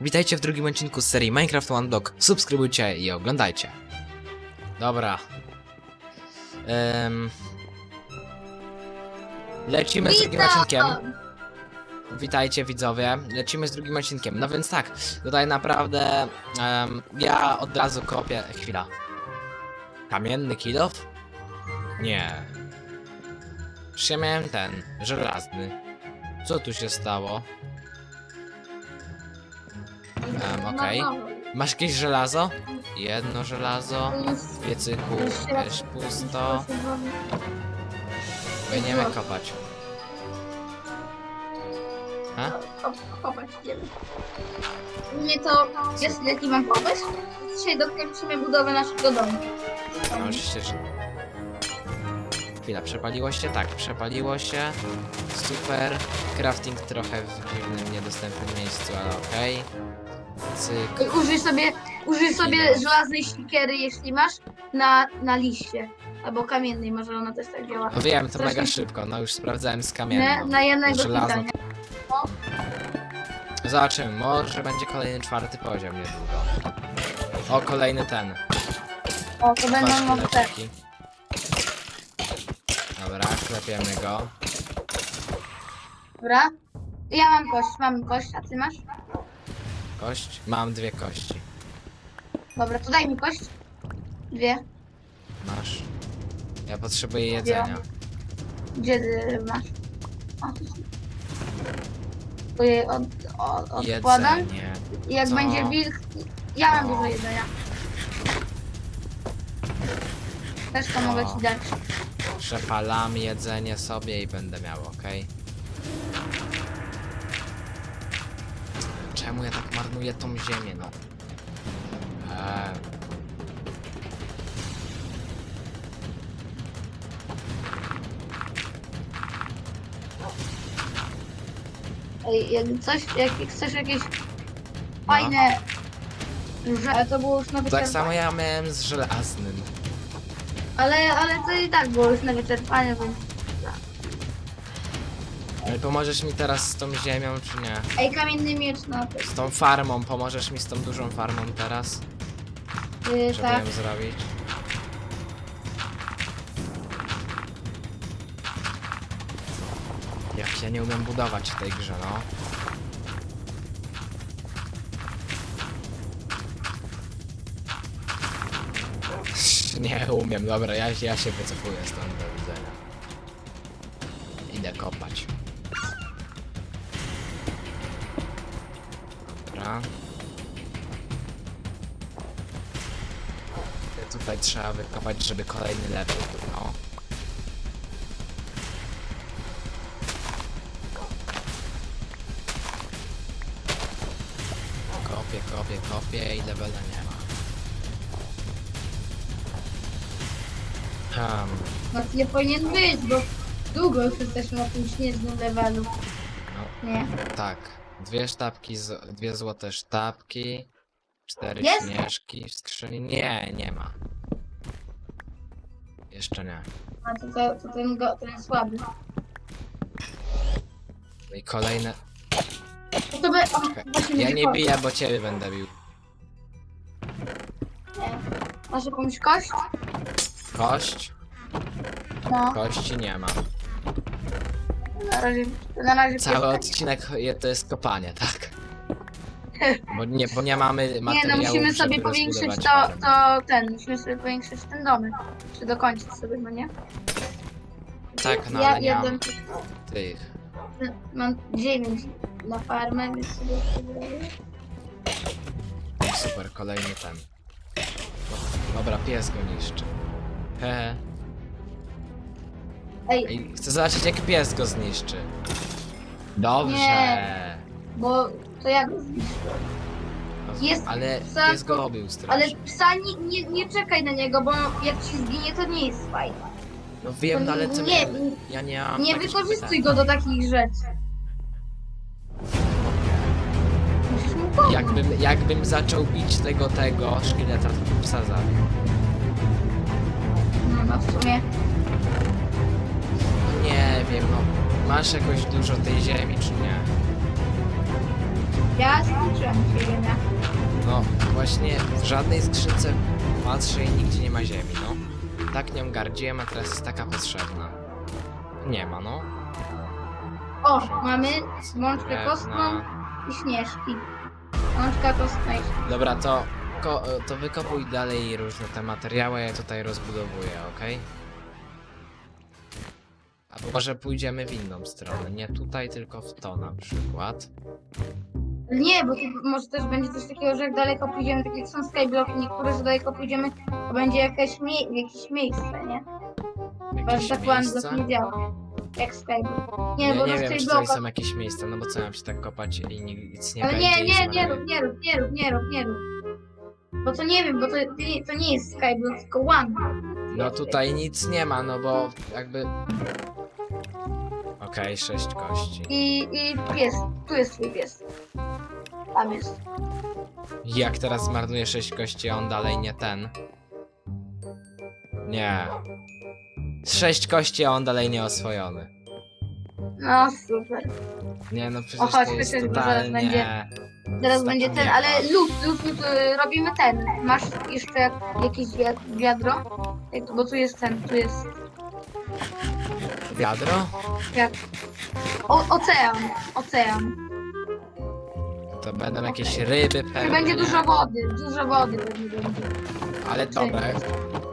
Witajcie w drugim odcinku z serii Minecraft One Dog. Subskrybujcie i oglądajcie. Dobra. Em, Lecimy z drugim odcinkiem. Witajcie widzowie, lecimy z drugim odcinkiem. No więc tak, tutaj naprawdę em, ja od razu kopię. Chwila. Kamienny kilof? Nie. Przecież ja miałem ten, żelazny. Co tu się stało? Em, okej. Masz jakieś żelazo? Jedno żelazo. W piecyku też pusto. Będziemy kopać. A? Kopać idziemy. Nie to, wiesz jaki mam pomysł? Dzisiaj dokończymy budowę naszego domu. No oczywiście, że... Chwila, przepaliło się? Tak, przepaliło się. Super. Crafting trochę w dziwnym, niedostępnym miejscu, ale okej. Cyk. Użyj sobie, użyj sobie żelaznej sikiery, jeśli masz, na, na liście. Albo kamiennej, może ona też tak działa. No wiem, to Strasznie- mega szybko, no już sprawdzałem z Na, kamienną. na jednego Żelazną. pytania. Zobaczymy, może będzie kolejny czwarty poziom niedługo. O, kolejny ten. O, to będą szkieleczki. Dobra, klepiemy go. Dobra. Ja mam kość, mam kość, a ty masz? Kość? Mam dwie kości. Dobra, to daj mi kość. Dwie. Masz. Ja potrzebuję jedzenia. Gdzie ty masz? O, tu są. To je od, od, odkładam. Jedzenie. I jak Co? będzie wilk, ja mam dużo jedzenia. Też to mogę ci dać. Przepalam jedzenie sobie i będę miał, ok? Czemu ja tak marnuję tą ziemię, no? Eee. Ej, jak coś, jak chcesz jakieś fajne że to było już na Tak wyczerpanie. samo ja miałem z żelaznym. Ale, ale to i tak było już na wyczerpanie, więc... Ale pomożesz mi teraz z tą ziemią, czy nie? Ej, kamienny miecz na to. Z tą farmą, pomożesz mi z tą dużą farmą teraz? Yy, Żeby tak. ją zrobić? Jak ja nie umiem budować w tej grze, no. Nie umiem, dobra, ja, ja się wycofuję stąd do widzenia. Idę kopać. Dobra. Tutaj trzeba wykopać, żeby kolejny level był, no. Kopię, kopię, kopię i levela nie ma. Hmm, No nie powinien być, bo długo już jesteśmy na tym śnieżnym levelu. no Nie. tak. Dwie sztabki, z, dwie złote sztabki, cztery Jest? śnieżki w skrzyni. Nie, nie ma. Jeszcze nie. A to, to, to ten, go, ten słaby. No i kolejne. No to by... O, właśnie Ja będzie nie kość. biję, bo ciebie będę bił. Nie. Masz jakąś kość? Kość? No. Kości nie ma. Na razie... Na razie Cały odcinek je- to jest kopanie, tak? Bo nie, bo nie mamy Nie, no musimy sobie powiększyć to, to ten, musimy sobie powiększyć ten domek. Czy dokończyć sobie, no nie? Tak, no ja ale nie mam jeden, tych. mam dziewięć na farmę, więc sobie sobie- Super, kolejny ten. Dobra, pies go niszczy. Hehe. Ej, Ej, chcę zobaczyć jak pies go zniszczy. Dobrze. Nie. bo to ja go zniszczę. No, jest ale psa- pies go obił Ale strasznie. psa nie, nie, nie czekaj na niego, bo jak ci zginie, to nie jest fajne. No wiem, no ale co nie, miałem- Ja nie mam Nie takich wykorzystuj pytań. go do takich rzeczy. Musisz mu pomóc. Jakbym, jakbym zaczął bić tego, tego szkieleta, to bym psa zabił. No, no w sumie. Nie wiem, no. Masz jakoś dużo tej ziemi, czy nie? Ja skończyłem ziemia. No, właśnie w żadnej skrzynce patrzę i nigdzie nie ma ziemi, no. Tak nią gardziłem, a teraz jest taka potrzebna. Nie ma, no. O, mamy mączkę Drewna. kostną i śnieżki. Mączka kostna i śnieżki. Dobra, to, ko, to wykopuj dalej różne te materiały, ja tutaj rozbudowuję, okej? Albo może pójdziemy w inną stronę, nie tutaj, tylko w to na przykład. Nie, bo tu może też będzie coś takiego, że jak daleko pójdziemy, tak jak są skyblocki, niektóre, że daleko pójdziemy, to będzie jakaś mie jakieś miejsce, nie? Bo Jakieś tak ładnie miejsca? nie działa. Jak skyblock. Nie, Ja bo nie wiem, czy tutaj są jakieś miejsca, no bo co mam się tak kopać i nic nie Ale będzie nie, i nie, nie zmarnuję. rób, nie rób, nie rób, nie rób, nie rób. Bo to nie wiem, bo to, to nie jest skyblock, tylko one. No tutaj nic nie ma, no bo jakby... Okej, sześć kości. I, i pies, tu jest twój pies. Tam jest. Jak teraz zmarnuję sześć kości, a on dalej nie ten? Nie. Sześć kości, a on dalej nie oswojony. No super. Nie no, przecież O, chodź, to jest zaraz totalnie... będzie- Teraz będzie ten, ale lód, lód, lód, y, robimy ten. Masz jeszcze jakieś wi- wiadro? Jak- Bo tu jest ten, tu jest Wiadro? jak... O, ocean, ocean. To będą jakieś ryby Tu pewnie. będzie dużo wody, dużo wody będzie. Ale dobra.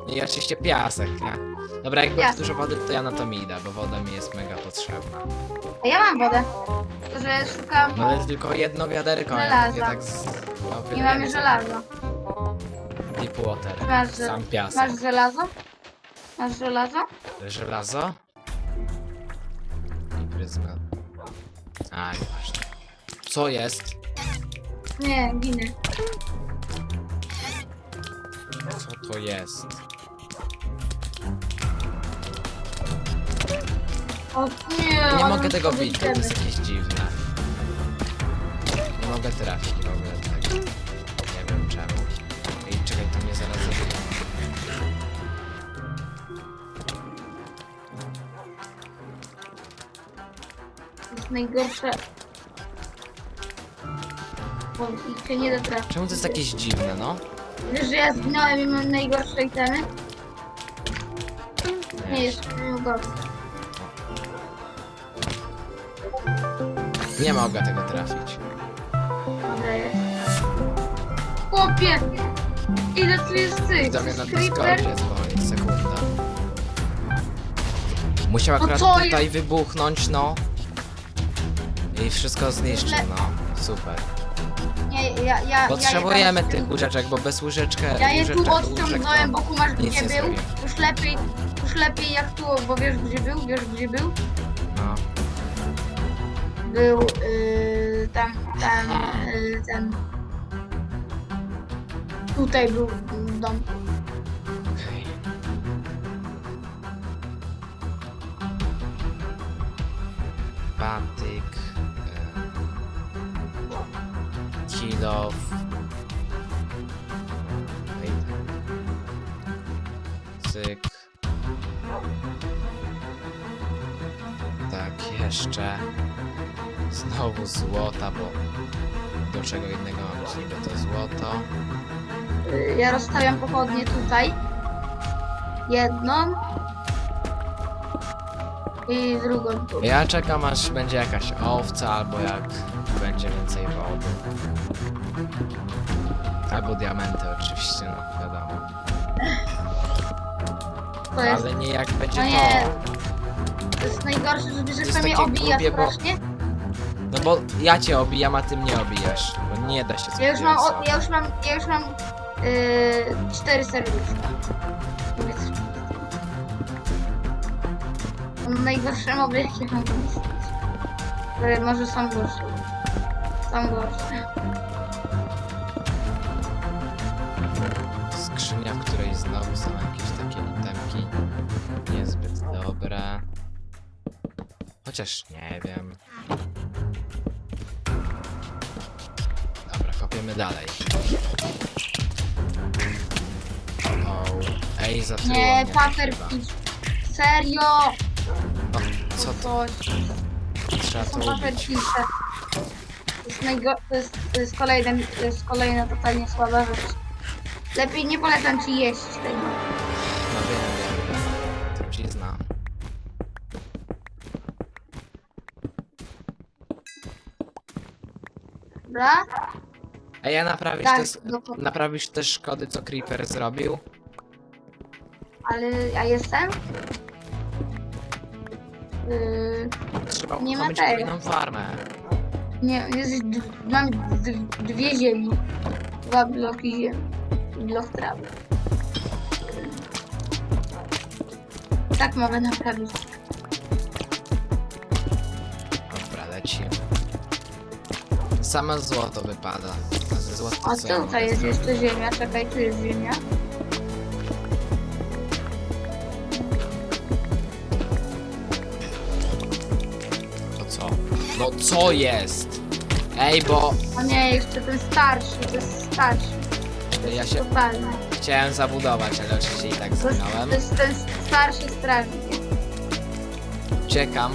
I oczywiście piasek, nie? Dobra, jak będzie Piasek. dużo wody, to ja na to mi idę, bo woda mi jest mega potrzebna. A ja mam wodę. Tylko, że szukam... No ale tylko jedno wiaderko, ja Żelaza. tak z... No, Nie mamy żelaza. Deep water. Masz, Sam piasek. masz żelazo? Masz żelazo? Żelazo? Pryzma. A, nieważne. Co jest? Nie, ginę. Co to jest? O nie, Nie ale mogę tego to bić, to jest jakieś dziwne. Nie mogę trafić jest najgorsze. Bo ich się nie da trafić. Czemu to jest jakieś dziwne, no? Wiesz, że ja zginąłem i mam najgorsze itemy? Nie, jeszcze nie gorsze. Nie mogę tego trafić. Dobra, jest. Chłopie! Ile tu jest tych? Mnie na Creeper? Discordzie sekunda. Musiał No akurat co tutaj wybuchnąć, no. I wszystko zniszczył, no. Super. Nie, ja, ja, Potrzebujemy ja, tych łyżeczek, bo bez łyżeczkę, Ja je tu łyżeczek, odciągnąłem, bo kumasz nic gdzie nie był. zrobię. Już lepiej, już lepiej jak tu, bo wiesz gdzie był, wiesz gdzie był? No. Był yy, tam, tam, yy, ten. Tutaj był mm, dom. Okej. Patyk. Kilof. Ej, Cyk. Tak, jeszcze. Znowu złota, bo do czego innego mam mieć niby to złoto. Ja rozstawiam pochodnie tutaj. Jedną. I drugą tu. Ja czekam aż będzie jakaś owca, albo jak będzie więcej wody. Albo diamenty oczywiście, no wiadomo. To jest, Ale nie jak będzie No nie, to. to jest najgorsze, że bierzesz jest to mnie takie obija głupie, bo- strasznie. No bo ja cię obijam, a ty mnie obijasz. Bo nie da się Ja już mam, o, ja już mam, ja już mam yy, cztery serduszka. Powiedz. Mam najgorsze moby, jakie mam. Ale może są gorsze. Są gorsze. Skrzynia, w której znowu są jakieś takie itemki. Niezbyt dobre. Chociaż nie wiem. Dobra, kopiemy dalej. O, ej, zatruło Nie, mnie paper chyba. Serio! No, co to? Coś. Trzeba To są to paper ubić. To jest, najgo... to, jest, to jest kolejna, to jest kolejna totalnie słaba rzecz. Lepiej nie polecam ci jeść tego. No wiem, wiem, wiem. Trucizna. Dobra? Ej, ja naprawisz, Tak, te, dokładnie. naprawisz te szkody, co Creeper zrobił? Ale ja jestem? Yy, Trzeba Nie ma uruchomić tego. kolejną farmę. Nie, jest, mam dwie ziemi. Dwa bloki ziemi. Blok trawy. Tak mogę naprawić. Dobra, lecimy. Same złoto wypada. A ze złota A co tutaj jest jeszcze ziemia. Czekaj, tu jest ziemia. No co jest? Ej, bo O nie, jeszcze ten starszy, to jest starszy. ja się Totalny. chciałem zabudować, ale oczywiście i tak To jest, zginąłem. to jest ten starszy strażnik. Uciekam.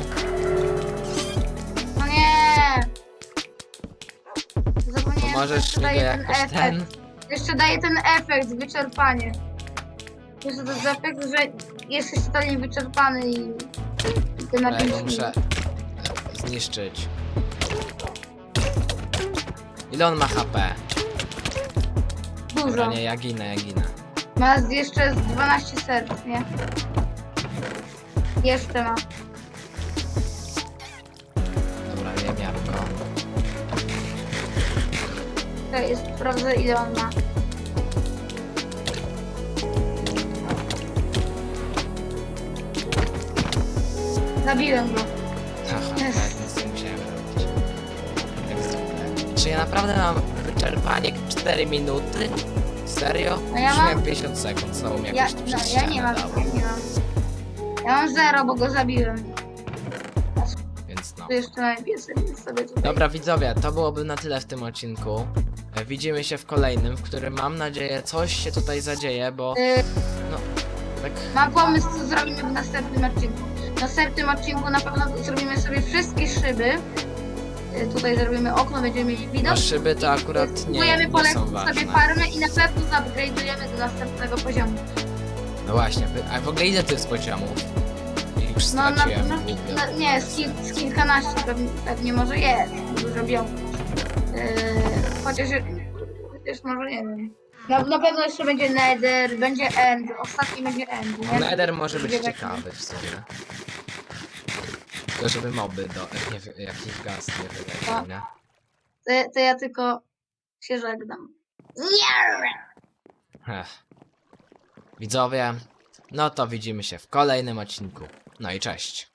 No nie! Zapomniałem, Możesz jeszcze mi go daje ten jakoś efekt. ten... Jeszcze daje ten efekt, wyczerpanie. Jeszcze to jest efekt, że jesteś totalnie wyczerpany i, i ten Ja napięcie. go muszę zniszczyć. Ile on ma HP? Dużo. Dobra, nie, ja ginę, ja ginę. Ma z- jeszcze z 12 serc, nie? Jeszcze ma. Dobra, wiem jabłko. To jest, sprawdzę ile on ma. Zabiłem go. Czy ja naprawdę mam wyczerpanie 4 minuty? Serio? No ja Już mam- miałem 50 sekund, znowu mi Ja, jakoś no, przez ja ścianę nie mam, dało. ja nie mam. Ja mam zero, bo go zabiłem. Więc no. Tu jeszcze najpierw sobie tutaj. Dobra widzowie, to byłoby na tyle w tym odcinku. E, Widzimy się w kolejnym, w którym mam nadzieję coś się tutaj zadzieje, bo Y, no tak Mam pomysł, co zrobimy w następnym odcinku. W następnym odcinku na pewno zrobimy sobie wszystkie szyby. Y, Tutaj zrobimy okno, będziemy mieli widok. no, szyby to akurat nie, Spróbujemy nie są ważne. sobie farmę i na pewno zupgrade'ujemy do następnego poziomu. No właśnie, a w ogóle ile to jest poziomów? Już No, na, straciłem. no, głupio. no nie, z, kil, z kilkanaście pewnie, pewnie może jest. Dużo bią. Yy, chociaż, chociaż może nie wiem. Na, na pewno jeszcze będzie Nether, będzie End. Ostatni będzie End. No, Nie? Nether może być Będzie ciekawy w sumie. Tylko żeby moby do nie, wy- jakiś gaz nie wyleciał, nie? To, ja- to ja tylko się żegnam. Ech. Widzowie, no to widzimy się w kolejnym odcinku. No i cześć.